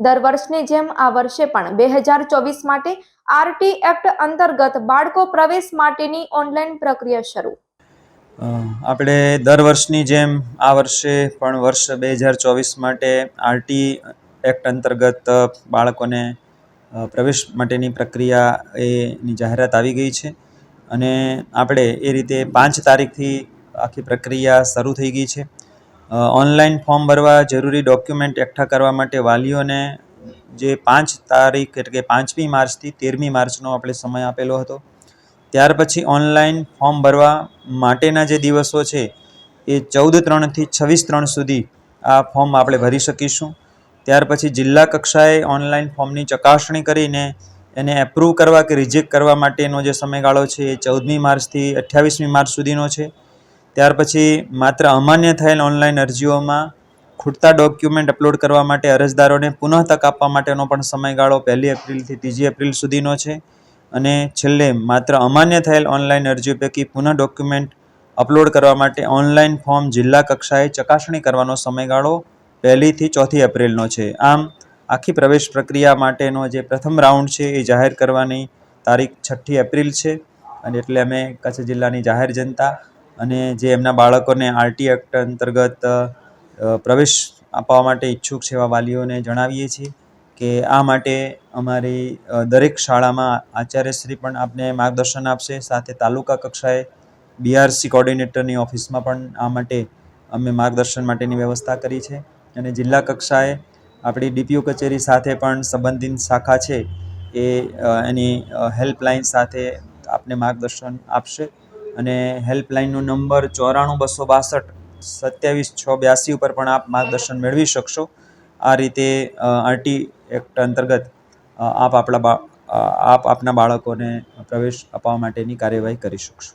દર વર્ષની જેમ આ વર્ષે પણ બે હજાર ચોવીસ માટે આરટી એક્ટ અંતર્ગત બાળકો પ્રવેશ માટેની ઓનલાઈન પ્રક્રિયા શરૂ. આપણે દર વર્ષની જેમ આ વર્ષે પણ વર્ષ બે હજાર ચોવીસ માટે આરટી એક્ટ અંતર્ગત બાળકોને પ્રવેશ માટેની પ્રક્રિયા એની જાહેરાત આવી ગઈ છે અને આપણે એ રીતે પાંચ તારીખથી આખી પ્રક્રિયા શરૂ થઈ ગઈ છે. ઓનલાઈન ફોર્મ ભરવા જરૂરી ડોક્યુમેન્ટ એકઠા કરવા માટે વાલીઓને જે પાંચ તારીખ એટલે કે પાંચમી માર્ચથી તેરમી માર્ચનો આપણે સમય આપેલો હતો. ત્યાર પછી ઓનલાઈન ફોર્મ ભરવા માટેના જે દિવસો છે, એ ચૌદ ત્રણથી છવ્વીસ ત્રણ સુધી આ ફોર્મ આપણે ભરી શકીશું. ત્યાર પછી જિલ્લા કક્ષાએ ઓનલાઈન ફોર્મની ચકાસણી કરીને એને એપ્રૂવ કરવા કે રિજેક્ટ કરવા માટેનો જે સમયગાળો છે, એ ચૌદમી માર્ચથી અઠ્યાવીસમી માર્ચ સુધીનો છે. ત્યાર પછી માત્ર અમાન્ય થયેલ ઓનલાઈન અરજીઓમાં ખૂટતા ડોક્યુમેન્ટ અપલોડ કરવા માટે અરજદારોને પુનઃ તક આપવા માટેનો પણ સમયગાળો પહેલી એપ્રિલથી ત્રીજી એપ્રિલ સુધીનો છે અને છેલ્લે માત્ર અમાન્ય થયેલ ઓનલાઈન અરજીઓ પૈકી પુનઃ ડોક્યુમેન્ટ અપલોડ કરવા માટે ઓનલાઈન ફોર્મ જિલ્લા કક્ષાએ ચકાસણી કરવાનો સમયગાળો પહેલીથી ચોથી એપ્રિલનો છે. આમ, આખી પ્રવેશ પ્રક્રિયા માટેનો જે પ્રથમ રાઉન્ડ છે એ જાહેર કરવાની તારીખ છઠ્ઠી એપ્રિલ છે અને એટલે અમે કચ્છ જિલ્લાની જાહેર જનતા અને જે એમના બાળકોને આરટી એક્ટ અંતર્ગત પ્રવેશ આપવા માટે ઈચ્છુક છે એવા વાલીઓને જણાવીએ છીએ કે આ માટે અમારી દરેક શાળામાં આચાર્યશ્રી પણ આપને માર્ગદર્શન આપશે. સાથે તાલુકા કક્ષાએ બીઆરસી કોર્ડિનેટરની ઓફિસમાં પણ આ માટે અમે માર્ગદર્શન માટેની વ્યવસ્થા કરી છે. અને જિલ્લા કક્ષાએ આપણી ડીપીઓ કચેરી સાથે પણ સંબંધિત શાખા છે એ એની હેલ્પલાઇન સાથે આપને માર્ગદર્શન આપશે. અને હેલ્પલાઇનનો નંબર ચોરાણું બસો બાસઠ સત્યાવીસ છ બ્યાસી ઉપર પણ આપ માર્ગદર્શન મેળવી શકશો. આ રીતે આરટી એક્ટ અંતર્ગત આપ આપણા આપ આપના બાળકોને પ્રવેશ અપાવવા માટેની કાર્યવાહી કરી શકશો.